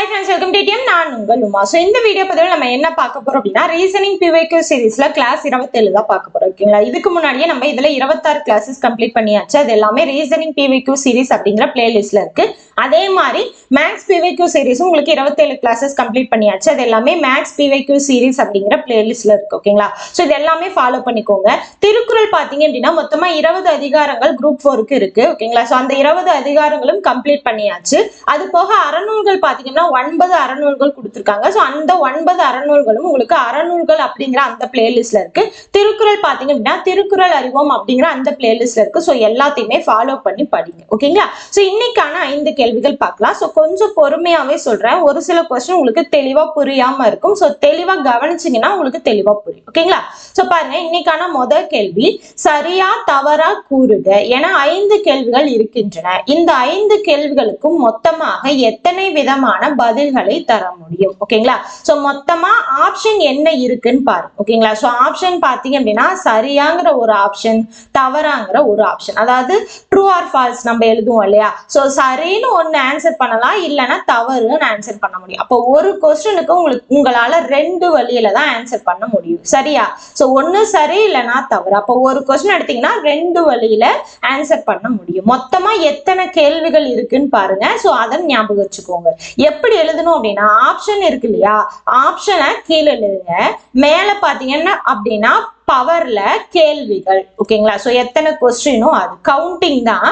Hi friends welcome TDM நான் உங்கள் Uma. So இந்த வீடியோ பதிவில் நம்ம என்ன பார்க்க போறோம் அப்படின்னா ரீசனிங் பிவைக்யூ சீரிஸ்ல கிளாஸ் இருபத்தேழு தான் பார்க்க போறோம். ஓகேங்களா? இதுக்கு முன்னாடியே நம்ம இதுல இருபத்தாறு கிளாஸஸ் கம்ப்ளீட் பண்ணியாச்சு. அது எல்லாமே ரீசனிங் பிவைக்யூ சீரிஸ் அப்படிங்கிற பிளேலிஸ்ட்ல இருக்கு. அதே மாதிரி மேக்ஸ் பிவைக்யூ சீரிஸும் உங்களுக்கு இருபத்தேழு கிளாஸஸ் கம்ப்ளீட் பண்ணியாச்சு. அது எல்லாமே மேக்ஸ் பிவைக்யூ சீரிஸ் அப்படிங்கிற பிளேலிஸ்ட்ல இருக்கு. ஓகேங்களா? ஸோ இது எல்லாமே ஃபாலோ பண்ணிக்கோங்க. திருக்குறள் பார்த்தீங்க அப்படின்னா மொத்தமா இருபது அதிகாரங்கள் குரூப் ஃபோருக்கு இருக்கு. ஓகேங்களா? ஸோ அந்த இருபது அதிகாரங்களும் கம்ப்ளீட் பண்ணியாச்சு. அது போக அறநூல்கள் பார்த்தீங்கன்னா ஒன்பது அறநூல்கள் கொடுத்துருக்காங்க. ஸோ அந்த ஒன்பது அறநூல்களும் உங்களுக்கு அறநூல்கள் அப்படிங்கிற அந்த பிளேலிஸ்ட்ல இருக்கு. திருக்குறள் பார்த்தீங்க அப்படின்னா திருக்குறள் அறிவோம் அப்படிங்கிற அந்த பிளேலிஸ்ட்ல இருக்கு. ஸோ எல்லாத்தையுமே ஃபாலோ பண்ணி படிங்க. ஓகேங்களா ஸோ இன்னைக்கான ஐந்து கேள்விகள் பார்க்கலாம். ஸோ கொஞ்சம் பொறுமையாவே சொல்றேன். ஒரு சில கொஸ்டின் உங்களுக்கு தெளிவா புரியாம இருக்கும். ஸோ தெளிவா கவனிச்சீங்கன்னா உங்களுக்கு தெளிவா புரியும். ஓகேங்களா ஸோ பாருங்க. இன்னைக்கான முதல் கேள்வி சரியா தவறா கூறுக. என ஐந்து கேள்விகள் இருக்கின்றன. இந்த ஐந்து கேள்விகளுக்கும் மொத்தமாக எத்தனை விதமான பதில்களை தர முடியும். ஓகேங்களா? சோ மொத்தமா ஆப்ஷன் என்ன இருக்குன்னு பாருங்க. ஓகேங்களா? ஸோ ஆப்ஷன் பாத்தீங்க அப்படின்னா சரியாங்கிற ஒரு ஆப்ஷன் தவறாங்கிற ஒரு ஆப்ஷன் அதாவது ட்ரூ ஆர் ஃபால்ஸ் நம்ம எழுதுவோம் இல்லையா? சோ சரின்னு ஒண்ணு ஆன்சர் பண்ணலாம் இல்லைன்னா தவறுன்னு ஆன்சர் பண்ண முடியும். அப்போ ஒரு கொஸ்டினுக்கு உங்களுக்கு உங்களால ரெண்டு வழியில தான் ஆன்சர் பண்ண முடியும். சரியா? சோ ஒண்ணு சரி இல்லைன்னா தவறு. அப்போ ஒரு கொஸ்டின் எடுத்தீங்கன்னா ரெண்டு வழியில ஆன்சர் பண்ண முடியும். மொத்தமா எத்தனை கேள்விகள் இருக்குன்னு பாருங்க. ஸோ அதை ஞாபகம் வச்சுக்கோங்க. எப்படி எழுதணும் அப்படின்னா ஆப்ஷன் இருக்கு இல்லையா? ஆப்ஷனை கீழே எழுதுங்க. மேல பாத்தீங்கன்னா அப்படின்னா பவர்ல கேள்விகள். ஓகேங்களா? ஸோ எத்தனை கொஸ்டினும் அது. கவுண்டிங் தான்.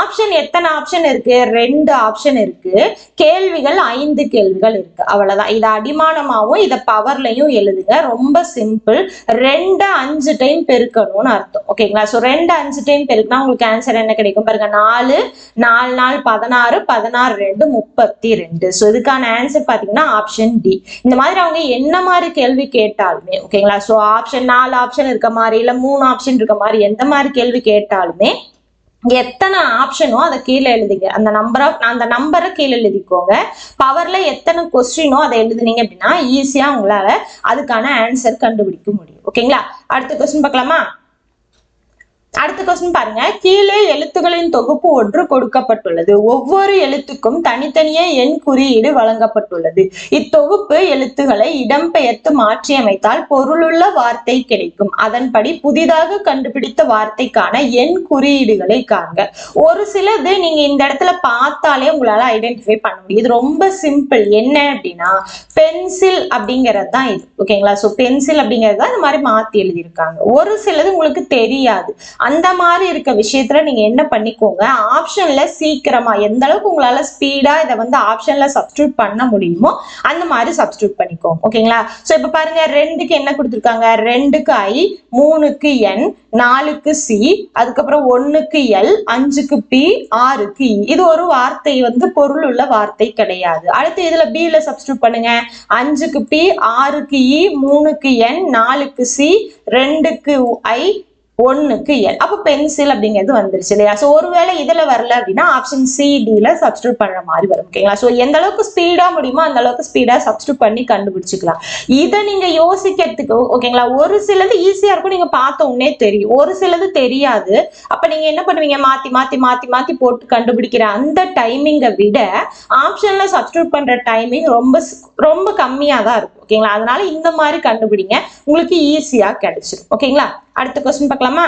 ஆப்ஷன் எத்தனை ஆப்ஷன் இருக்கு? ரெண்டு ஆப்ஷன் இருக்கு. கேள்விகள் ஐந்து கேள்விகள் இருக்கு. அவ்வளவுதான். இதை அடிமானமாகவும் இதை பவர்லையும் எழுதுங்க. ரொம்ப சிம்பிள் ரெண்டு அஞ்சு டைம் பெருக்கணும்னு அர்த்தம். ஓகேங்களா? ஸோ ரெண்டு அஞ்சு டைம் பெருக்கினா உங்களுக்கு ஆன்சர் என்ன கிடைக்கும்? பாருங்க. நாலு நாலு நாள் பதினாறு பதினாறு ரெண்டு முப்பத்தி ரெண்டு ஸோ இதுக்கான ஆன்சர் பார்த்தீங்கன்னா ஆப்ஷன் டி இந்த மாதிரி அவங்க என்ன மாதிரி கேள்வி கேட்டாலுமே ஓகேங்களா? ஸோ ஆப்ஷன் நாலு ஆப்ஷன் இருக்க மாதிரி இல்லை மூணு ஆப்ஷன் இருக்க மாதிரி எந்த மாதிரி கேள்வி கேட்டாலுமே எத்தனை ஆப்ஷனோ அதை கீழே எழுதிங்க. அந்த நம்பரை அந்த நம்பரை கீழே எழுதிக்கோங்க. பவர்ல எத்தனை கொஸ்டினோ அதை எழுதுனீங்க அப்படின்னா ஈஸியா உங்களால அதுக்கான ஆன்சர் கண்டுபிடிக்க முடியும். ஓகேங்களா அடுத்த கொஸ்டின் பார்க்கலாமா? அடுத்த கொஸ்டின் பாருங்க. கீழே எழுத்துக்களின் தொகுப்பு ஒன்று கொடுக்கப்பட்டுள்ளது. ஒவ்வொரு எழுத்துக்கும் தனித்தனியே எண் குறியீடு வழங்கப்பட்டுள்ளது. இத்தொகுப்பு எழுத்துக்களை இடம்பெயர்த்து மாற்றியமைத்தால் பொருளுள்ள வார்த்தை கிடைக்கும். அதன்படி புதிதாக கண்டுபிடித்த வார்த்தைக்கான எண் குறியீடுகளை காண்க. ஒரு சிலது நீங்க இந்த இடத்துல பார்த்தாலே உங்களால ஐடென்டிஃபை பண்ண முடியும். இது ரொம்ப சிம்பிள் என்ன அப்படின்னா பென்சில் அப்படிங்கிறது தான் இது. ஓகேங்களா ஸோ பென்சில் அப்படிங்கிறது தான் இந்த மாதிரி மாத்தி எழுதியிருக்காங்க. ஒரு சிலது உங்களுக்கு தெரியாது. அந்த மாதிரி இருக்க விஷயத்துல நீங்க என்ன பண்ணிக்கோங்க ஆப்ஷன்ல சீக்கிரமா எந்த அளவுக்கு உங்களால ஸ்பீடா இதை வந்து ஆப்ஷன்ல சப்ஸ்டியூட் பண்ண முடியுமோ அந்த மாதிரி சப்ஸ்டியூட் பண்ணிக்கோங்க. ஓகேங்களா? ஸோ இப்போ பாருங்க ரெண்டுக்கு என்ன கொடுத்துருக்காங்க? ரெண்டுக்கு ஐ மூணுக்கு என் நாலுக்கு சி அதுக்கப்புறம் ஒன்றுக்கு எல் அஞ்சுக்கு பி ஆறுக்கு இ இது ஒரு வார்த்தை வந்து பொருள் உள்ள வார்த்தை கிடையாது. அடுத்து இதுல பில சப்ஸ்டியூட் பண்ணுங்க. அஞ்சுக்கு பி ஆறுக்கு இ மூணுக்கு என் நாலுக்கு சி ரெண்டுக்கு ஐ ஒன்னுக்கு எல். அப்போ பென்சில் அப்படிங்கிறது வந்துருச்சு இல்லையா? ஸோ ஒருவேளை இதுல வரல அப்படின்னா ஆப்ஷன் சி டில சப்ஸ்டியூட் பண்ற மாதிரி வரும் ஓகேங்களா ஸோ எந்த அளவுக்கு ஸ்பீடா முடியுமோ அந்த அளவுக்கு ஸ்பீடா சப்ஸ்டியூட் பண்ணி கண்டுபிடிச்சிக்கலாம். இதை நீங்க யோசிக்கிறதுக்கு ஓகேங்களா ஒரு சிலது ஈஸியா இருக்கும் நீங்க பார்த்த உடனே தெரியும். ஒரு சிலது தெரியாது. அப்ப நீங்க என்ன பண்ணுவீங்க? மாத்தி மாத்தி மாத்தி மாத்தி போட்டு கண்டுபிடிக்கிற அந்த டைமிங்கை விட ஆப்ஷன்ல சப்ஸ்டியூட் பண்ற டைமிங் ரொம்ப ரொம்ப கம்மியா தான் இருக்கும். ஓகேங்களா? அதனால இந்த மாதிரி கண்டுபிடிங்க. உங்களுக்கு ஈஸியா கிடைச்சிடும் ஓகேங்களா? அடுத்த கொஸ்டின் பார்க்கலாமா?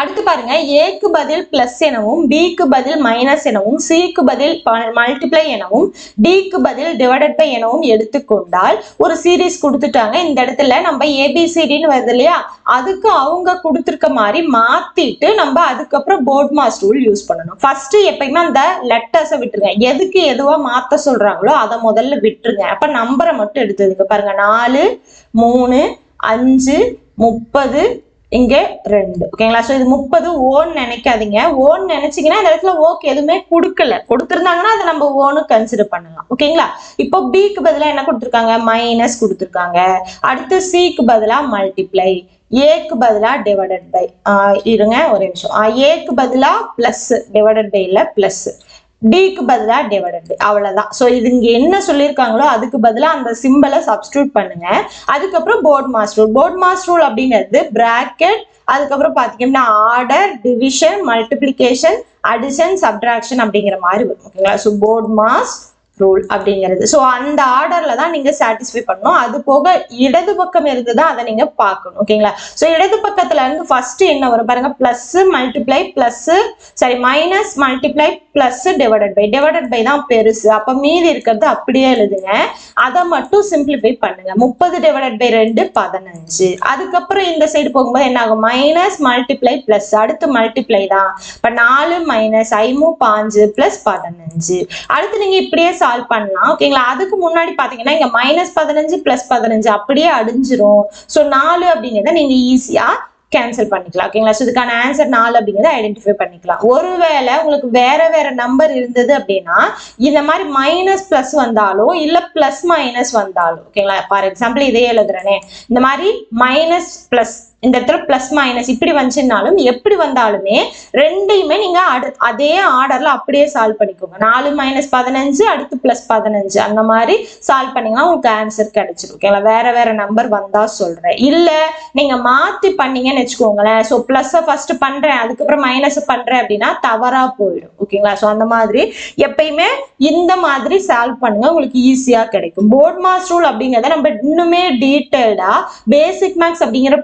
அடுத்து பாருங்க ஏக்கு பதில் பிளஸ் எனவும் பிக்கு பதில் மைனஸ் எனவும் சிக்கு பதில் மல்டிப்ளை எனவும் டிக்கு பதில் டிவைடட் பை எனவும் எடுத்துக்கொண்டால் ஒரு சீரீஸ் கொடுத்துட்டாங்க. இந்த இடத்துல நம்ம ஏபிசிடின்னு வருது இல்லையா? அதுக்கு அவங்க கொடுத்துருக்க மாதிரி மாத்திட்டு நம்ம அதுக்கப்புறம் போர்ட் மாஸ் ரூல் யூஸ் பண்ணணும். ஃபர்ஸ்ட் எப்பயுமே அந்த லெட்டர்ஸை விட்டுருங்க. எதுக்கு எதுவா மாத்த சொல்றாங்களோ அதை முதல்ல விட்டுருங்க. அப்ப நம்பரை மட்டும் எடுத்துதுங்க பாருங்க நாலு மூணு அஞ்சு முப்பது இங்கே ரெண்டு. ஓகேங்களா ஸோ இது முப்பது ஓன் நினைக்காதீங்க. ஓன் நினைச்சீங்கன்னா இந்த இடத்துல ஓக்கு எதுவுமே கொடுக்கல. கொடுத்துருந்தாங்கன்னா அதை நம்ம ஓனு கன்சிடர் பண்ணலாம். ஓகேங்களா இப்போ பிக்கு பதிலாக என்ன கொடுத்துருக்காங்க? மைனஸ் கொடுத்துருக்காங்க. அடுத்து சிக்கு பதிலாக மல்டிப்ளை ஏக்கு பதிலா டிவைடட் பை இருங்க ஒரு நிமிஷம். ஏக்கு பதிலா பிளஸ் டிவைடட் பை இல்லை பிளஸ் டிக்கு பதிலா டிவைடட் அவ்வளோதான் ஸோ இது இங்கே என்ன சொல்லியிருக்காங்களோ அதுக்கு பதிலா அந்த சிம்பிளை சப்ஸ்டியூட் பண்ணுங்க. அதுக்கப்புறம் BODMAS rule BODMAS rule அப்படிங்கிறது பிராக்கெட் அதுக்கப்புறம் பார்த்தீங்கன்னா order division multiplication addition subtraction அப்படிங்கிற மாதிரி வரும். ஓகேங்களா ஸோ போர்ட் மாஸ் ரூல் அப்படிங்கிறது. ஸோ அந்த ஆர்டர்ல தான் நீங்க சாட்டிஸ்ஃபை பண்ணணும். அது போக இடது பக்கம் இருந்து தான் அதை நீங்க பார்க்கணும். ஓகேங்களா ஸோ இடது பக்கத்துல இருந்து ஃபர்ஸ்ட் என்ன வரும் பாருங்க? Plus multiply plus sorry minus multiply plus divided by divided by தான் பெருசு. அப்ப மீதி இருக்கிறது அப்படியே எழுதுங்க. அதை மட்டும் சிம்பிளிஃபை பண்ணுங்க. முப்பது டிவைடட் பை ரெண்டு பதினஞ்சு. அதுக்கப்புறம் இந்த சைடு போகும்போது என்ன ஆகும்? மைனஸ் மல்டிப்ளை பிளஸ் அடுத்து மல்டிப்ளை தான். இப்ப நாலு மைனஸ் ஐமு பாஞ்சு பிளஸ் பதினஞ்சு. அடுத்து நீங்க இப்படியே சால்வ் பண்ணலாம். ஓகேங்களா அதுக்கு முன்னாடி பாத்தீங்கன்னா இங்க மைனஸ் பதினஞ்சு பிளஸ் பதினஞ்சு அப்படியே அடிஞ்சிரும். ஸோ நாலு அப்படிங்கிறத நீங்க ஈஸியா கேன்சல் பண்ணிக்கலாம். ஓகேங்களா ஸோ இதுக்கான ஆன்சர் நாலு அப்படிங்கிறத ஐடென்டிஃபை பண்ணிக்கலாம். ஒருவேளை உங்களுக்கு வேற வேற நம்பர் இருந்தது அப்படின்னா இந்த மாதிரி மைனஸ் பிளஸ் வந்தாலும் இல்ல பிளஸ் மைனஸ் வந்தாலும் ஓகேங்களா ஃபார் எக்ஸாம்பிள் இதே எழுதுறேனே. இந்த மாதிரி மைனஸ் பிளஸ் இந்த இடத்துல பிளஸ் மைனஸ் இப்படி வந்துச்சுனாலும் எப்படி வந்தாலுமே ரெண்டையுமே நீங்க அடு அதே ஆர்டர்ல அப்படியே சால்வ் பண்ணிக்கோங்க. நாலு மைனஸ் பதினஞ்சு அடுத்து பிளஸ் பதினஞ்சு. அந்த மாதிரி சால்வ் பண்ணீங்கன்னா உங்களுக்கு ஆன்சர் கிடைச்சிடும் ஓகேங்களா வேற வேற நம்பர் வந்தா சொல்றேன். இல்ல நீங்க மாத்தி பண்ணீங்கன்னு வச்சுக்கோங்களேன். ஸோ பிளஸ் ஃபர்ஸ்ட் பண்றேன் அதுக்கப்புறம் மைனஸ் பண்றேன் அப்படின்னா தவறா போயிடும். ஓகேங்களா ஸோ அந்த மாதிரி எப்பயுமே இந்த மாதிரி சால்வ் பண்ணுங்க. உங்களுக்கு ஈஸியா கிடைக்கும். போர்ட் மாஸ் ரூல் அப்படிங்கறத நம்ம இன்னுமே டீட்டெயில்டா பேசிக் மேக்ஸ் அப்படிங்கிற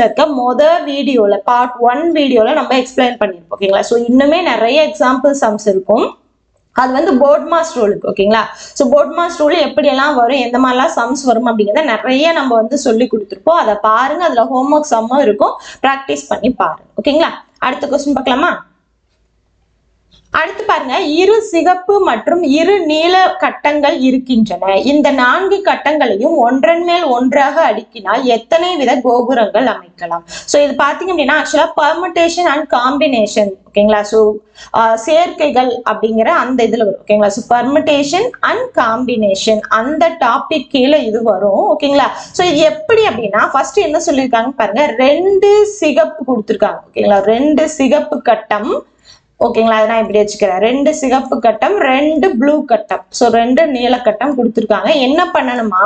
சீரீஸ்ல இருக்க மொத வீடியோல பார்ட் ஒன் வீடியோல நம்ம எக்ஸ்பிளைன் பண்ணிருப்போம் ஓகேங்களா ஸோ இன்னுமே நிறைய எக்ஸாம்பிள் சம்ஸ் இருக்கும். அது வந்து போர்ட் மாஸ் ரூலுக்கு ஓகேங்களா ஸோ போர்ட் மாஸ் ரூல் எப்படியெல்லாம் வரும் எந்த மாதிரிலாம் சம்ஸ் வரும் அப்படிங்கிறத நிறைய நம்ம வந்து சொல்லி கொடுத்துருப்போம். அதை பாருங்க அதுல ஹோம்ஒர்க் சம்மும் இருக்கும். ப்ராக்டிஸ் பண்ணி பாருங்க ஓகேங்களா அடுத்த கொஸ்டின் பார்க்கலாமா? அடுத்து பாருங்க இரு சிகப்பு மற்றும் இரு நீல கட்டங்கள் இருக்கின்றன. இந்த நான்கு கட்டங்களையும் ஒன்றன் மேல் ஒன்றாக அடுக்கினால் எத்தனை வித கோபுரங்கள் அமைக்கலாம்? ஸோ இது பார்த்தீங்க அப்படின்னா ஆக்சுவலா பர்முடேஷன் அண்ட் காம்பினேஷன் ஓகேங்களா ஸோ சேர்க்கைகள் அப்படிங்கிற அந்த இதுல வரும் ஓகேங்களா ஸோ பர்முடேஷன் அண்ட் காம்பினேஷன் அந்த டாபிக் கீழே இது வரும் ஓகேங்களா ஸோ இது எப்படி அப்படின்னா ஃபர்ஸ்ட் என்ன சொல்லியிருக்காங்க பாருங்க ரெண்டு சிகப்பு கொடுத்துருக்காங்க ஓகேங்களா ரெண்டு சிகப்பு கட்டம் ஓகேங்களா? அதை நான் இப்படி வச்சுக்கிறேன். ரெண்டு சிகப்பு கட்டம் ரெண்டு ப்ளூ கட்டம். ஸோ ரெண்டு நீலக்கட்டம் கொடுத்துருக்காங்க. என்ன பண்ணணுமா?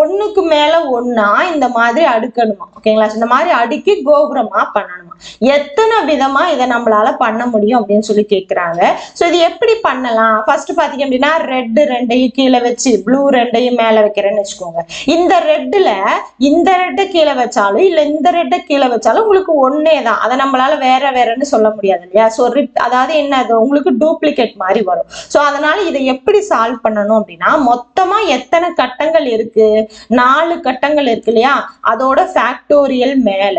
ஒன்றுக்கு மேலே ஒன்றா இந்த மாதிரி அடுக்கணுமா? ஓகேங்களா? இந்த மாதிரி அடுக்கி கோபுரமாக பண்ணணுமா? எத்தனை விதமாக இதை நம்மளால பண்ண முடியும் அப்படின்னு சொல்லி கேட்குறாங்க ஸோ இது எப்படி பண்ணலாம்? ஃபர்ஸ்ட் பார்த்தீங்க அப்படின்னா ரெட்டு ரெண்டையும் கீழே வச்சு ப்ளூ ரெண்டையும் மேலே வைக்கிறேன்னு வச்சுக்கோங்க. இந்த ரெட்டில் இந்த ரெட்டை கீழே வச்சாலும் இல்லை இந்த ரெட்டை கீழே வச்சாலும் உங்களுக்கு ஒன்னே தான். அதை நம்மளால வேற வேறன்னு சொல்ல முடியாது இல்லையா? ஸோ அதாவது என்ன அது உங்களுக்கு டூப்ளிகேட் மாதிரி வரும். ஸோ அதனால இதை எப்படி சால்வ் பண்ணணும் அப்படின்னா மொத்தமா எத்தனை கட்டங்கள் இருக்கு? நாலு கட்டங்கள் இருக்கு இல்லையா? அதோட ஃபேக்டோரியல் மேல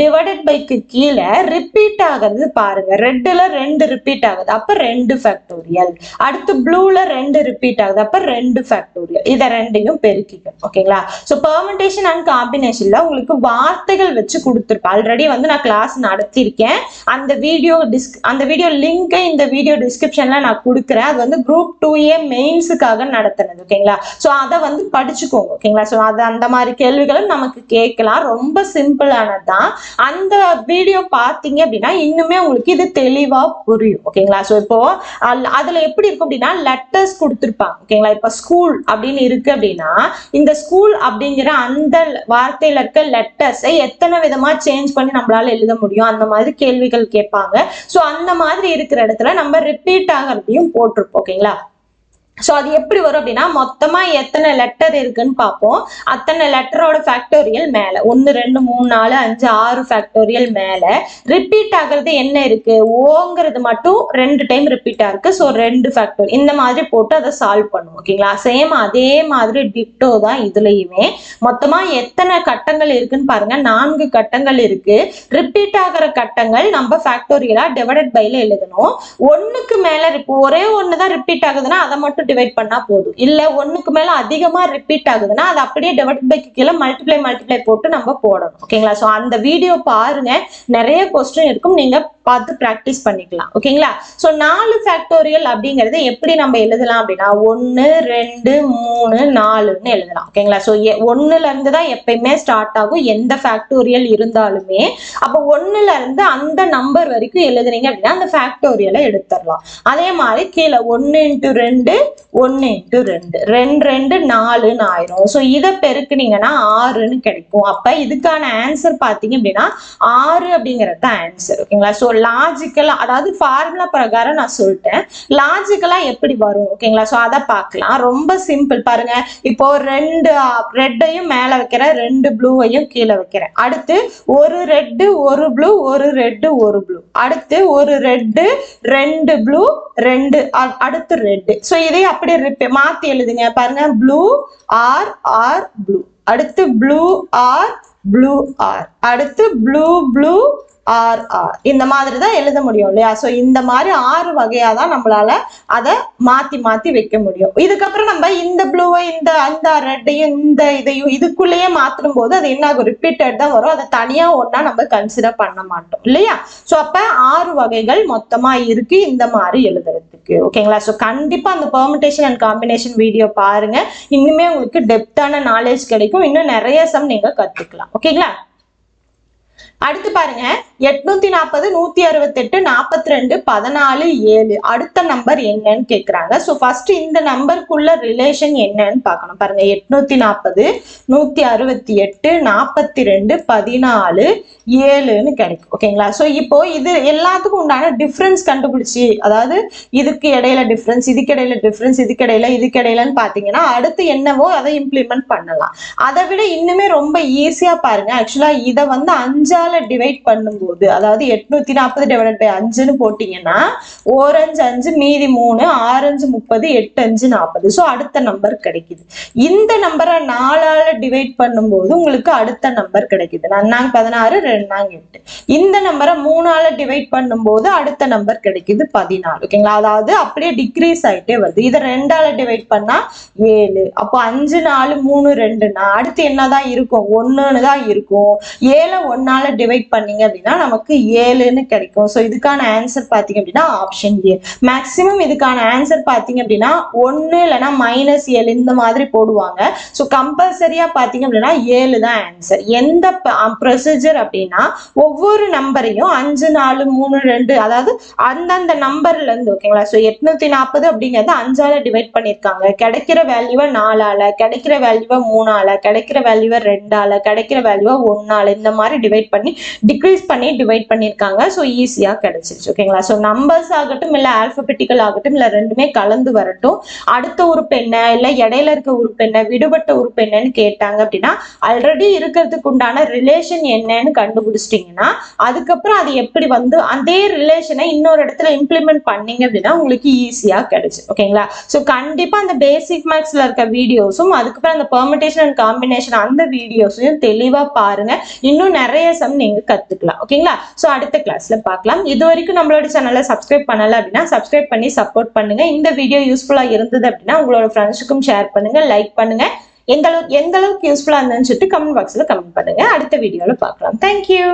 டிவைடட் பைக்கு கீழே ரிப்பீட் ஆகுறது பாருங்க. ரெட்டுல ரெண்டு ரிப்பீட் ஆகுது. அப்ப ரெண்டு ஃபேக்டோரியல் அடுத்து ப்ளூல ரெண்டு ரிப்பீட் ஆகுது. அப்ப ரெண்டு ஃபேக்டோரியல் இதை ரெண்டையும் பெருக்கிக்கணும். ஓகேங்களா? ஸோ பெர்மெண்டேஷன் அண்ட் காம்பினேஷன்ல உங்களுக்கு வார்த்தைகள் வச்சு கொடுத்துருப்பேன். ஆல்ரெடி வந்து நான் கிளாஸ் நடத்தியிருக்கேன். அந்த வீடியோ டிஸ்க் அந்த வீடியோ லிங்கை இந்த வீடியோ டிஸ்கிரிப்ஷன்ல நான் கொடுக்குறேன். அது வந்து குரூப் டூ ஏ மெயின்ஸுக்காக நடத்தினது ஓகேங்களா ஸோ அதை வந்து படிச்சுக்கோங்க ஓகேங்களா ஸோ அது அந்த மாதிரி கேள்விகளும் நமக்கு கேட்கலாம். ரொம்ப சிம்பிளானது தான் அந்த வீடியோ பார்த்தீங்க அப்படின்னா இன்னுமே உங்களுக்கு இது தெளிவா புரியும் ஓகேங்களா ஸோ இப்போ அதுல எப்படி இருக்கும் அப்படின்னா லெட்டர்ஸ் கொடுத்துருப்பாங்க ஓகேங்களா இப்போ ஸ்கூல் அப்படின்னு இருக்கு அப்படின்னா இந்த ஸ்கூல் அப்படிங்கிற அந்த வார்த்தையில இருக்க லெட்டர்ஸை எத்தனை விதமா சேஞ்ச் பண்ணி நம்மளால எழுத முடியும்? அந்த மாதிரி கேள்விகள் கேட்பாங்க. ஸோ அந்த மாதிரி இருக்கிற இடத்துல நம்ம ரிப்பீட் ஆகிறதையும் போட்டிருப்போம் ஓகேங்களா? ஸோ அது எப்படி வரும் அப்படின்னா மொத்தமா எத்தனை லெட்டர் இருக்குன்னு பார்ப்போம். அத்தனை லெட்டரோட ஃபேக்டோரியல் மேலே ஒன்று ரெண்டு மூணு நாலு அஞ்சு ஆறு ஃபேக்டோரியல் மேலே ரிப்பீட் ஆகுறது என்ன இருக்கு? ஓங்கிறது மட்டும் ரெண்டு டைம் ரிப்பீட்டாக இருக்கு. ஸோ ரெண்டு ஃபேக்டர் இந்த மாதிரி போட்டு அதை சால்வ் பண்ணுவோம் ஓகேங்களா? சேம் அதே மாதிரி டிட்டோ தான் இதுலையுமே. மொத்தமா எத்தனை கட்டங்கள் இருக்குன்னு பாருங்க. நான்கு கட்டங்கள் இருக்கு. ரிப்பீட் ஆகிற கட்டங்கள் நம்ம ஃபேக்டோரியலா டிவைடட் பைல எழுதணும். ஒண்ணுக்கு மேல ஒரே ஒண்ணுதான் தான் ரிப்பீட் ஆகுதுன்னா அதை மட்டும் டிவைட் பண்ணா போதும். இல்ல ஒண்ணுக்கு மேல அதிகமா ரிப்பீட் ஆகுதுன்னா அது அப்படியே டிவைட் பைக்கு கீழே மல்டிப்ளை மல்டிப்ளை போட்டு நம்ம போடணும். ஓகேங்களா ஸோ அந்த வீடியோ பாருங்க. நிறைய கொஸ்டின் இருக்கும். நீங்க பார்த்து ப்ராக்டிஸ் பண்ணிக்கலாம். ஓகேங்களா ஸோ நாலு ஃபேக்டோரியல் அப்படிங்கறது எப்படி நம்ம எழுதலாம் அப்படின்னா ஒன்று ரெண்டு மூணு நாலுன்னு எழுதலாம். ஓகேங்களா ஸோ ஒன்னுல இருந்து தான் எப்பயுமே ஸ்டார்ட் ஆகும். எந்த ஃபேக்டோரியல் இருந்தாலுமே. அப்போ ஒன்னுல இருந்து அந்த நம்பர் வரைக்கும் எழுதுனீங்க அப்படின்னா அந்த ஃபேக்டோரியலை எடுத்துடலாம். அதே மாதிரி கீழே ஒன்று இன்ட்டு ரெண்டு ஒன்று இன்ட்டு ரெண்டு. ரெண்டு ரெண்டு நாலுன்னு ஆயிரும். ஸோ இதை பெருக்குனீங்கன்னா ஆறுன்னு கிடைக்கும். அப்ப இதுக்கான ஆன்சர் பார்த்தீங்க அப்படின்னா ஆறு அப்படிங்கிறது தான் ஆன்சர் ஓகேங்களா? ஸோ லாஜிக்கலா அதாவது ஃபார்முலா பிரகாரம் நான் சொல்லிட்டேன். லாஜிக்கலா எப்படி வரும்? ஓகேங்களா? ஸோ அதை பார்க்கலாம். ரொம்ப சிம்பிள் பாருங்க. இப்போ ரெண்டு ரெட்டையும் மேல வைக்கிறேன் ரெண்டு ப்ளூவையும் கீழே வைக்கிறேன் அடுத்து ஒரு ரெட்டு ஒரு ப்ளூ ஒரு ரெட்டு ஒரு ப்ளூ அடுத்து ஒரு ரெட்டு ரெண்டு ப்ளூ ரெண்டு அடுத்து ரெட்டு ஸோ இதை அப்படியே repeat- மாத்தி எழுதுங்க. பாருங்க. ப்ளூ ஆர் ஆர் ப்ளூ அடுத்து ப்ளூ ஆர் ப்ளூ ஆர் அடுத்து ப்ளூ ப்ளூ ஆர் ஆர் இந்த மாதிரி தான் எழுத முடியும் இல்லையா? ஸோ இந்த மாதிரி ஆறு வகையாக தான் நம்மளால அதை மாற்றி மாற்றி வைக்க முடியும். இதுக்கப்புறம் நம்ம இந்த ப்ளூவை இந்த அந்த ரெட்டையும் இந்த இதையும் இதுக்குள்ளேயே மாற்றும் போது அது என்ன ஆகும்? ரிப்பீட்டட் தான் வரும். அதை தனியாக ஒன்றா நம்ம கன்சிடர் பண்ண மாட்டோம் இல்லையா? ஸோ அப்போ ஆறு வகைகள் மொத்தமாக இருக்கு இந்த மாதிரி எழுதுறதுக்கு. ஓகேங்களா ஸோ கண்டிப்பாக அந்த பெர்மிட்டேஷன் அண்ட் காம்பினேஷன் வீடியோ பாருங்க. இன்னுமே உங்களுக்கு டெப்த்தான நாலேஜ் கிடைக்கும். இன்னும் நிறைய சம் நீங்கள் கற்றுக்கலாம் ஓகேங்களா அடுத்து பாருங்க. எட்நூத்தி நாற்பது நூத்தி அறுபத்தெட்டு நாற்பத்தி ரெண்டு பதினாலு ஏழு. அடுத்த நம்பர் என்னன்னு கேக்குறாங்க. ஸோ ஃபர்ஸ்ட் இந்த நம்பருக்குள்ள ரிலேஷன் என்னன்னு பார்க்கணும். பாருங்க. எட்நூத்தி நாற்பது நூத்தி அறுபத்தி எட்டு நாற்பத்தி ரெண்டு பதினாலு ஏழுன்னு கிடைக்கும். ஓகேங்களா ஸோ இப்போ இது எல்லாத்துக்கும் உண்டான டிஃப்ரென்ஸ் கண்டுபிடிச்சி. அதாவது இதுக்கு இடையில டிஃப்ரென்ஸ் இதுக்கு இடையில டிஃப்ரென்ஸ் இதுக்கு இடையில இதுக்கு இடையிலன்னு பார்த்தீங்கன்னா அடுத்து என்னவோ அதை இம்ப்ளிமெண்ட் பண்ணலாம். அதை விட இன்னுமே ரொம்ப ஈஸியா பாருங்க. ஆக்சுவலா இதை வந்து அஞ்சால டிவைட் பண்ணும்போது அதாவது எட்நூத்தி நாற்பது டிவைடட் பை அஞ்சுன்னு போட்டீங்கன்னா ஓரஞ்சு அஞ்சு மீதி மூணு ஆரஞ்சு முப்பது எட்டு அஞ்சு நாற்பது ஸோ அடுத்த நம்பர் கிடைக்குது. இந்த நம்பரை நாலால டிவைட் பண்ணும்போது உங்களுக்கு அடுத்த நம்பர் கிடைக்குது. நன்னாங்க பதினாறு ரெண்டாங்க எட்டு. இந்த நம்பரை மூணால டிவைட் பண்ணும்போது அடுத்த நம்பர் கிடைக்குது பதினாலு. ஓகேங்களா? அதாவது அப்படியே டிக்ரீஸ் ஆயிட்டே வருது. இதை ரெண்டால டிவைட் பண்ணா ஏழு. அப்போ அஞ்சு நாலு மூணு ரெண்டுனா அடுத்து என்னதான் இருக்கும்? ஒன்றுன்னு தான் இருக்கும். ஏழை ஒன்னால டிவைட் பண்ணீங்க அப்படின்னா நமக்கு ஏழுன்னு கிடைக்கும். ஸோ இதுக்கான ஆன்சர் பார்த்தீங்க அப்படின்னா ஆப்ஷன் ஏ மேக்ஸிமம் இதுக்கான ஆன்சர் பார்த்தீங்க அப்படின்னா ஒன்று இல்லைன்னா மைனஸ் ஏழு இந்த மாதிரி போடுவாங்க. ஸோ கம்பல்சரியாக பார்த்தீங்க அப்படின்னா ஏழு தான் ஆன்சர் எந்த ப்ரொசீஜர் அப்படின்னா ஒவ்வொரு நம்பரையும் அஞ்சு நாலு மூணு ரெண்டு அதாவது அந்தந்த நம்பர்ல இருந்து ஓகேங்களா ஸோ எட்நூத்தி நாற்பது அப்படிங்கிறது அஞ்சால டிவைட் பண்ணியிருக்காங்க. கிடைக்கிற வேல்யூவை நாலால கிடைக்கிற வேல்யூவை மூணால கிடைக்கிற வேல்யூவை ரெண்டால கிடைக்கிற வேல்யூவை ஒன்னால இந்த மாதிரி டிவைட் பண்ணி டிக்ரீஸ் பண்ணி டிவைட் பண்ணியிருக்காங்க. ஸோ ஈஸியாக கிடைச்சிருச்சு. ஓகேங்களா ஸோ நம்பர்ஸ் ஆகட்டும் இல்லை ஆல்பபெட்டிக்கல் ஆகட்டும் இல்லை ரெண்டுமே கலந்து வரட்டும். அடுத்த உறுப்பு என்ன? இல்லை இடையில இருக்க உறுப்பு என்ன? விடுபட்ட உறுப்பு என்னன்னு கேட்டாங்க அப்படின்னா ஆல்ரெடி இருக்கிறதுக்கு உண்டான ரிலேஷன் என்னன்னு கண்டுபிடிச்சிட்டிங்கன்னா அதுக்கப்புறம் அது எப்படி வந்து அதே ரிலேஷனை இன்னொரு இடத்துல இம்ப்ளிமெண்ட் பண்ணீங்க அப்படின்னா உங்களுக்கு ஈஸியாக கிடைச்சு. ஓகேங்களா ஸோ கண்டிப்பாக அந்த பேசிக் மேக்ஸில் இருக்க வீடியோஸும் அதுக்கப்புறம் அந்த பெர்மிட்டேஷன் அண்ட் காம்பினேஷன் அந்த வீடியோஸையும் தெளிவாக பாருங்க. இன்னும் நிறைய சம் நீங்க கத்துக்கலாம். ஓகேங்களா? ஸோ அடுத்த கிளாஸ்ல பார்க்கலாம். இது வரைக்கும் நம்மளோட சேனலை சப்ஸ்கிரைப் பண்ணல அப்படின்னா சப்ஸ்கிரைப் பண்ணி சப்போர்ட் பண்ணுங்க. இந்த வீடியோ யூஸ்ஃபுல்லா இருந்தது அப்படின்னா உங்களோட ஃப்ரெண்ட்ஸுக்கும் ஷேர் பண்ணுங்க லைக் பண்ணுங்க. எந்த அளவுக்கு எந்த அளவுக்கு யூஸ்ஃபுல்லா இருந்துன்னு சொல்லிட்டு கமெண்ட் பாக்ஸ்ல கமெண்ட் பண்ணுங்க. அடுத்த வீடியோல பார்க்கலாம். தேங்க்யூ